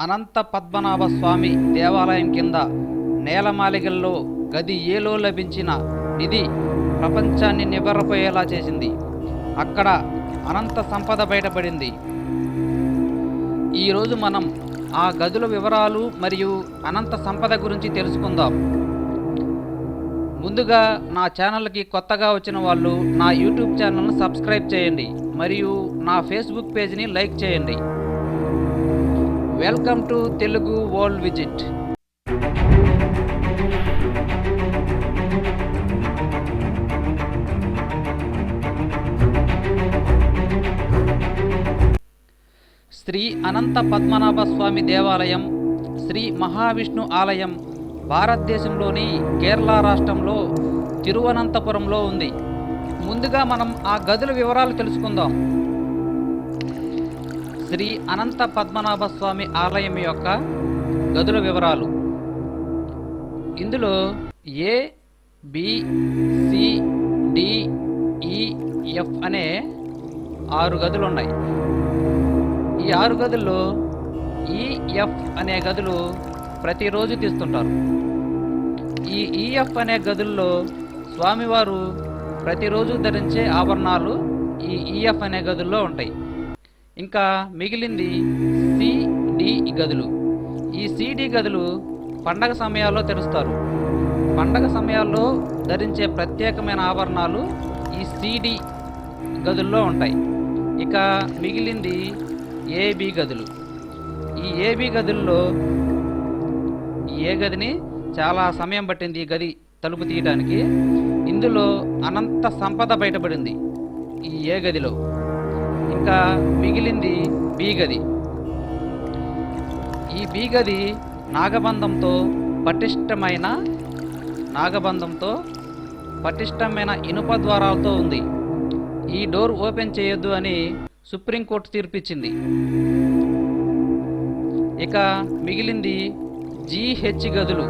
అనంత పద్మనాభ స్వామి దేవాలయం కింద నేలమాలిగల్లో గది ఏలో లభించిన నిధి ప్రపంచాన్ని నివ్వెరపోయేలా చేసింది. అక్కడ అనంత సంపద బయటపడింది. ఈరోజు మనం ఆ గదుల వివరాలు మరియు అనంత సంపద గురించి తెలుసుకుందాం. ముందుగా నా ఛానల్కి కొత్తగా వచ్చిన వాళ్ళు నా యూట్యూబ్ ఛానల్ను సబ్స్క్రైబ్ చేయండి మరియు నా ఫేస్బుక్ పేజ్ని లైక్ చేయండి. Welcome to Telugu world visit. Shri Anantha Padmanabha Swamy దేవాలయం శ్రీ మహావిష్ణు ఆలయం భారతదేశంలోని కేరళ రాష్ట్రంలో తిరువనంతపురంలో ఉంది. ముందుగా మనం ఆ గదుల వివరాలు తెలుసుకుందాం. శ్రీ అనంత పద్మనాభ స్వామి ఆలయం యొక్క గదుల వివరాలు. ఇందులో ఏ బిసిడిఈఎఫ్ అనే ఆరు గదులు ఉన్నాయి. ఈ ఆరు గదుల్లో ఈఎఫ్ అనే గదులు ప్రతిరోజు తీస్తుంటారు. ఈ ఈఎఫ్ అనే గదుల్లో స్వామివారు ప్రతిరోజు ధరించే ఆభరణాలు ఈ ఈఎఫ్ అనే గదుల్లో ఉంటాయి. ఇంకా మిగిలింది సిడి గదులు. ఈ సిడి గదులు పండగ సమయాల్లో తెరుస్తారు. పండగ సమయాల్లో ధరించే ప్రత్యేకమైన ఆభరణాలు ఈ సిడి గదుల్లో ఉంటాయి. ఇక మిగిలింది ఏబి గదులు. ఈ ఏబి గదుల్లో ఈ ఏ గదిని చాలా సమయం పట్టింది ఈ గది తలుపు తీయడానికి ఇందులో అనంత సంపద బయటపడింది ఈ ఏ గదిలో. ఇంకా మిగిలింది బి గది ఈ బి గది నాగబంధంతో పటిష్టమైన నాగబంధంతో పటిష్టమైన ఇనుప ద్వారాలతో ఉంది. ఈ డోర్ ఓపెన్ చేయొద్దు అని సుప్రీంకోర్టు తీర్పిచ్చింది. ఇక మిగిలింది జీహెచ్ గదులు.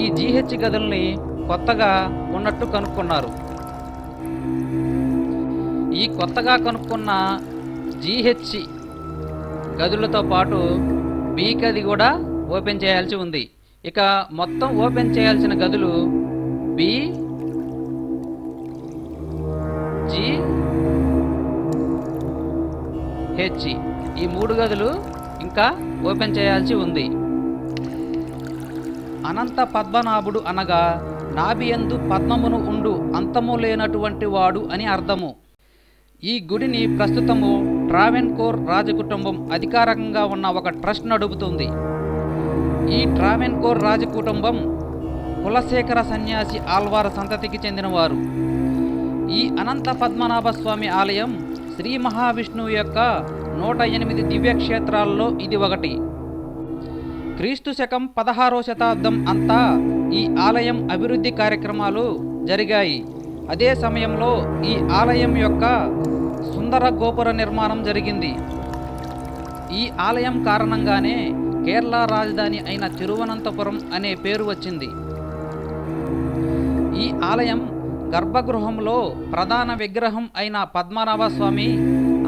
ఈ జీహెచ్ గదుల్ని కొత్తగా ఉన్నట్టు కనుక్కున్నారు. ఈ కొత్తగా కనుక్కున్న జీహెచ్ గదులతో పాటు బి గది కూడా ఓపెన్ చేయాల్సి ఉంది. ఇక మొత్తం ఓపెన్ చేయాల్సిన గదులు బి జి హెచ్ ఈ మూడు గదులు ఇంకా ఓపెన్ చేయాల్సి ఉంది. అనంత పద్మనాభుడు అనగా నాభియందు పద్మమును ఉండు అంతము లేనటువంటి వాడు అని అర్థము. ఈ గుడిని ప్రస్తుతము ట్రావెన్కోర్ రాజకుటుంబం అధికారికంగా ఉన్న ఒక ట్రస్ట్ నడుపుతుంది. ఈ ట్రావెన్కోర్ రాజకుటుంబం కులశేఖర సన్యాసి ఆల్వార్ సంతతికి చెందినవారు. ఈ అనంత పద్మనాభ స్వామి ఆలయం శ్రీ మహావిష్ణువు యొక్క నూట ఎనిమిది దివ్యక్షేత్రాల్లో ఇది ఒకటి. క్రీస్తు శకం పదహారో శతాబ్దం అంతా ఈ ఆలయం అభివృద్ధి కార్యక్రమాలు జరిగాయి. అదే సమయంలో ఈ ఆలయం యొక్క సుందర గోపుర నిర్మాణం జరిగింది. ఈ ఆలయం కారణంగానే కేరళ రాజధాని అయిన తిరువనంతపురం అనే పేరు వచ్చింది. ఈ ఆలయం గర్భగృహంలో ప్రధాన విగ్రహం అయిన పద్మనాభ స్వామి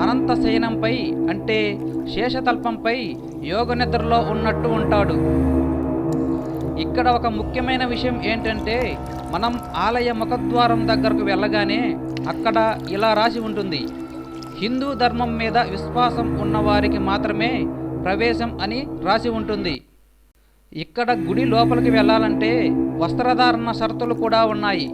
అనంతశయనంపై అంటే శేషతల్పంపై యోగ నిద్రలో ఉన్నట్టు ఉంటాడు. ఇక్కడ ఒక ముఖ్యమైన విషయం ఏంటంటే మనం ఆలయ ముఖద్వారం దగ్గరకు వెళ్ళగానే అక్కడ ఇలా రాసి ఉంటుంది. హిందూ ధర్మం మీద విశ్వాసం ఉన్నవారికి మాత్రమే ప్రవేశం అని రాసి ఉంటుంది. ఇక్కడ గుడి లోపలికి వెళ్ళాలంటే వస్త్రధారణ షరతులు కూడా ఉన్నాయి.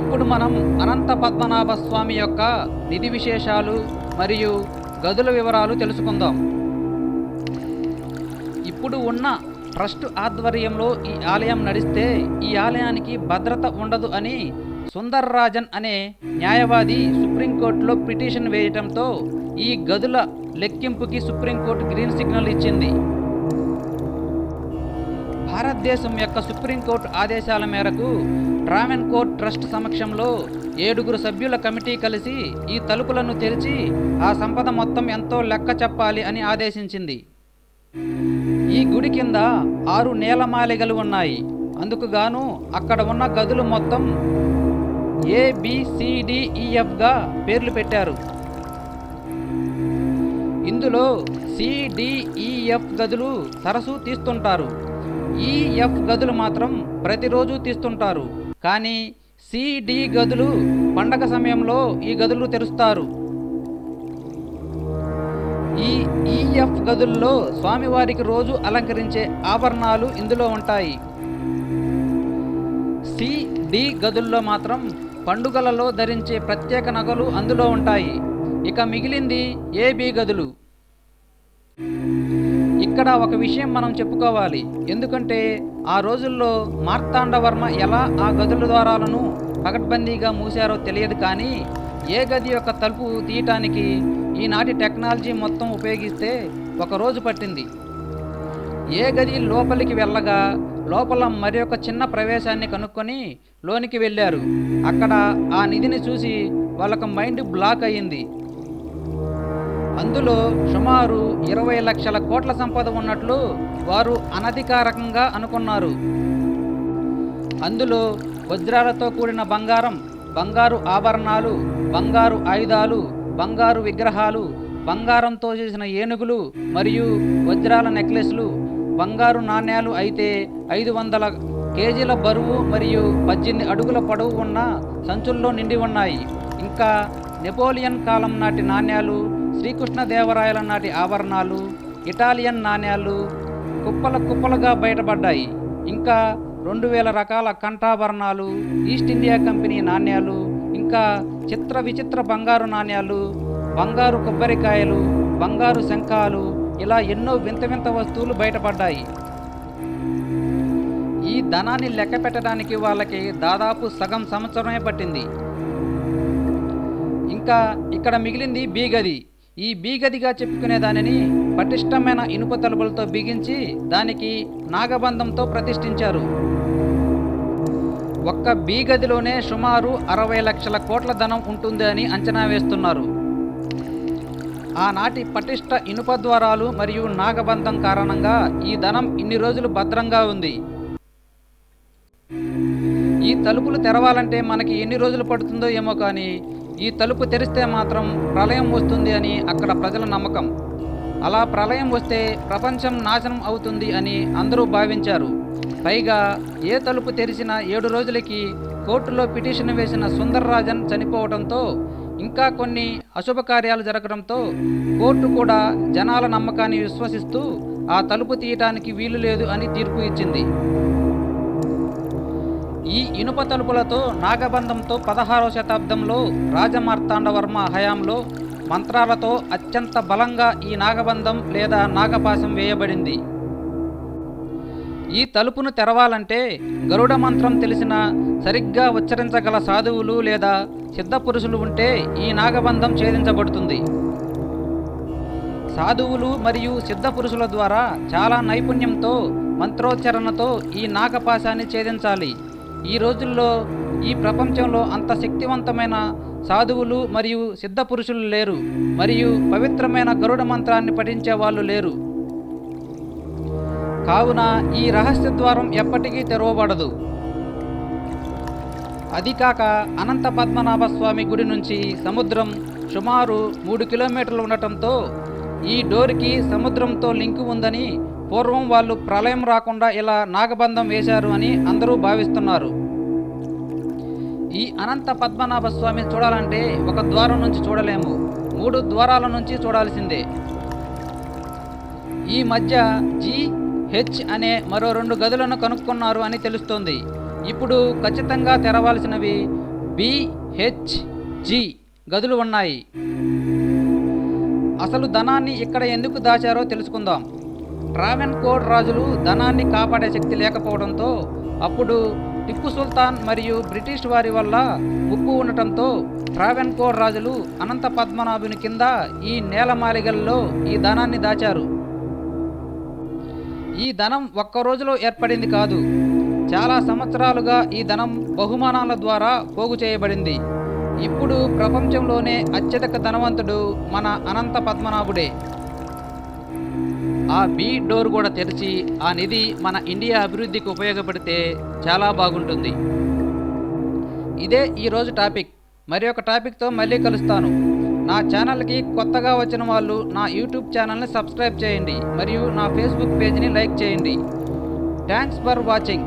ఇప్పుడు మనం అనంత పద్మనాభ స్వామి యొక్క నిధి విశేషాలు మరియు గదుల వివరాలు తెలుసుకుందాం. ఇప్పుడు ఉన్న ట్రస్ట్ ఆధ్వర్యంలో ఈ ఆలయం నడిస్తే ఈ ఆలయానికి భద్రత ఉండదు అని సుందర్ రాజన్ అనే న్యాయవాది సుప్రీంకోర్టులో పిటిషన్ వేయటంతో ఈ గదుల లెక్కింపుకి సుప్రీంకోర్టు గ్రీన్ సిగ్నల్ ఇచ్చింది. భారతదేశం యొక్క సుప్రీంకోర్టు ఆదేశాల మేరకు ట్రావెన్కోర్ట్ ట్రస్ట్ సమక్షంలో ఏడుగురు సభ్యుల కమిటీ కలిసి ఈ తలుపులను తెరిచి ఆ సంపద మొత్తం ఎంతో లెక్క చెప్పాలి అని ఆదేశించింది. ఈ గుడి కింద ఆరు నేలమాలిగలు ఉన్నాయి. అందుకు గాను అక్కడ ఉన్న గదులు మొత్తం ఏబిసిడిఈఎఫ్గా e, పేర్లు పెట్టారు. ఇందులో సిడిఈఎఫ్ e, గదులు తరచూ తీస్తుంటారు. E, ఈఎఫ్ గదులు మాత్రం ప్రతిరోజు తీస్తుంటారు. కానీ సిడి గదులు పండగ సమయంలో ఈ గదులు తెరుస్తారు. ఈ ఈఎఫ్ గదుల్లో స్వామివారికి రోజు అలంకరించే ఆభరణాలు ఇందులో ఉంటాయి. సిడి గదుల్లో మాత్రం పండుగలలో ధరించే ప్రత్యేక నగలు అందులో ఉంటాయి. ఇక మిగిలింది ఏబీ గదులు? ఇక్కడ ఒక విషయం మనం చెప్పుకోవాలి. ఎందుకంటే ఆ రోజుల్లో మార్తాండవర్మ ఎలా ఆ గదుల ద్వారాలను పకడ్బందీగా మూసారో తెలియదు కానీ ఏ గది యొక్క తలుపు తీయటానికి ఈనాటి టెక్నాలజీ మొత్తం ఉపయోగిస్తే ఒక రోజు పట్టింది. ఏ గది లోపలికి వెళ్ళగా లోపల మరి ఒక చిన్న ప్రవేశాన్ని కనుక్కొని లోనికి వెళ్ళారు. అక్కడ ఆ నిధిని చూసి వాళ్ళకు మైండ్ బ్లాక్ అయ్యింది అందులో సుమారు ఇరవై లక్షల కోట్ల సంపద ఉన్నట్లు వారు అనధికారకంగా అనుకున్నారు. అందులో వజ్రాలతో కూడిన బంగారం బంగారు ఆభరణాలు బంగారు ఆయుధాలు బంగారు విగ్రహాలు బంగారంతో చేసిన ఏనుగులు మరియు వజ్రాల నెక్లెస్లు బంగారు నాణ్యాలు అయితే ఐదు వందల కేజీల బరువు మరియు పద్దెనిమిది అడుగుల పొడవు ఉన్న సంచుల్లో నిండి ఉన్నాయి. ఇంకా నెపోలియన్ కాలం నాటి నాణ్యాలు శ్రీకృష్ణదేవరాయల నాటి ఆభరణాలు ఇటాలియన్ నాణ్యాలు కుప్పల కుప్పలుగా బయటపడ్డాయి. ఇంకా రెండు వేల రకాల కంఠాభరణాలు ఈస్ట్ ఇండియా కంపెనీ నాణ్యాలు ఇంకా చిత్ర విచిత్ర బంగారు నాణ్యాలు బంగారు కొబ్బరికాయలు బంగారు శంఖాలు ఇలా ఎన్నో వింత వింత వస్తువులు బయటపడ్డాయి. ఈ ధనాన్ని లెక్క పెట్టడానికి వాళ్ళకి దాదాపు సగం సంవత్సరమే పట్టింది. ఇంకా ఇక్కడ మిగిలింది బీగది. ఈ బీగదిగా చెప్పుకునే దానిని పటిష్టమైన ఇనుప తలుపులతో బిగించి దానికి నాగబంధంతో ప్రతిష్ఠించారు. ఒక్క బీగదిలోనే సుమారు అరవై లక్షల కోట్ల ధనం ఉంటుంది అని అంచనా వేస్తున్నారు. ఆనాటి పటిష్ట ఇనుప ద్వారాలు మరియు నాగబంధం కారణంగా ఈ ధనం ఇన్ని రోజులు భద్రంగా ఉంది. ఈ తలుపులు తెరవాలంటే మనకి ఎన్ని రోజులు పడుతుందో ఏమో కానీ ఈ తలుపు తెరిస్తే మాత్రం ప్రళయం వస్తుంది అని అక్కడ ప్రజల నమ్మకం. అలా ప్రళయం వస్తే ప్రపంచం నాశనం అవుతుంది అని అందరూ భావించారు. పైగా ఏ తలుపు తెరిచిన ఏడు రోజులకి కోర్టులో పిటిషన్ వేసిన సుందర్రాజన్ చనిపోవడంతో ఇంకా కొన్ని అశుభకార్యాలు జరగడంతో కోర్టు కూడా జనాల నమ్మకాన్ని విశ్వసిస్తూ ఆ తలుపు తీయటానికి వీలు లేదు అని తీర్పు ఇచ్చింది. ఈ ఇనుప తలుపులతో నాగబంధంతో పదహారవ శతాబ్దంలో రాజమార్తాండవర్మ హయాంలో మంత్రాలతో అత్యంత బలంగా ఈ నాగబంధం లేదా నాగపాశం వేయబడింది. ఈ తలుపును తెరవాలంటే గరుడ మంత్రం తెలిసిన సరిగ్గా ఉచ్చరించగల సాధువులు లేదా సిద్ధపురుషులు ఉంటే ఈ నాగబంధం ఛేదించబడుతుంది. సాధువులు మరియు సిద్ధపురుషుల ద్వారా చాలా నైపుణ్యంతో మంత్రోచ్చరణతో ఈ నాగపాశాన్ని ఛేదించాలి. ఈ రోజుల్లో ఈ ప్రపంచంలో అంత శక్తివంతమైన సాధువులు మరియు సిద్ధపురుషులు లేరు. మరియు పవిత్రమైన గరుడ మంత్రాన్ని పఠించే వాళ్ళు లేరు. కావున ఈ రహస్య ద్వారం ఎప్పటికీ తెరవబడదు. అది కాక అనంత పద్మనాభ స్వామి గుడి నుంచి సముద్రం సుమారు మూడు కిలోమీటర్లు ఉండటంతో ఈ డోర్కి సముద్రంతో లింకు ఉందని పూర్వం వాళ్ళు ప్రళయం రాకుండా ఇలా నాగబంధం వేశారు అని అందరూ భావిస్తున్నారు. ఈ అనంత పద్మనాభ స్వామి చూడాలంటే ఒక ద్వారం నుంచి చూడలేము. మూడు ద్వారాల నుంచి చూడాల్సిందే. ఈ మధ్య జీ హెచ్ అనే మరో రెండు గదులను కనుక్కున్నారు అని తెలుస్తోంది. ఇప్పుడు ఖచ్చితంగా తెరవాల్సినవి బిహెచ్ జి గదులు ఉన్నాయి. అసలు ధనాన్ని ఇక్కడ ఎందుకు దాచారో తెలుసుకుందాం. ట్రావెన్ కోడ్ రాజులు ధనాన్ని కాపాడే శక్తి లేకపోవడంతో అప్పుడు టిప్పు సుల్తాన్ మరియు బ్రిటిష్ వారి వల్ల ఉప్పు ఉండటంతో ట్రావెన్ కోడ్ రాజులు అనంత పద్మనాభుని కింద ఈ నేలమాలిగల్లో ఈ ధనాన్ని దాచారు. ఈ ధనం ఒక్క రోజులో ఏర్పడింది కాదు. చాలా సంవత్సరాలుగా ఈ ధనం బహుమానాల ద్వారా పోగు చేయబడింది. ఇప్పుడు ప్రపంచంలోనే అత్యధిక ధనవంతుడు మన అనంత పద్మనాభుడే. ఆ బీ డోర్ కూడా తెరిచి ఆ నిధి మన ఇండియా అభివృద్ధికి ఉపయోగపడితే చాలా బాగుంటుంది. ఇదే ఈరోజు టాపిక్. మరి ఒక టాపిక్తో మళ్ళీ కలుస్తాను. నా ఛానల్కి కొత్తగా వచ్చిన వాళ్ళు నా యూట్యూబ్ ఛానల్ని సబ్స్క్రైబ్ చేయండి మరియు నా ఫేస్బుక్ పేజ్ని లైక్ చేయండి. Thanks for watching.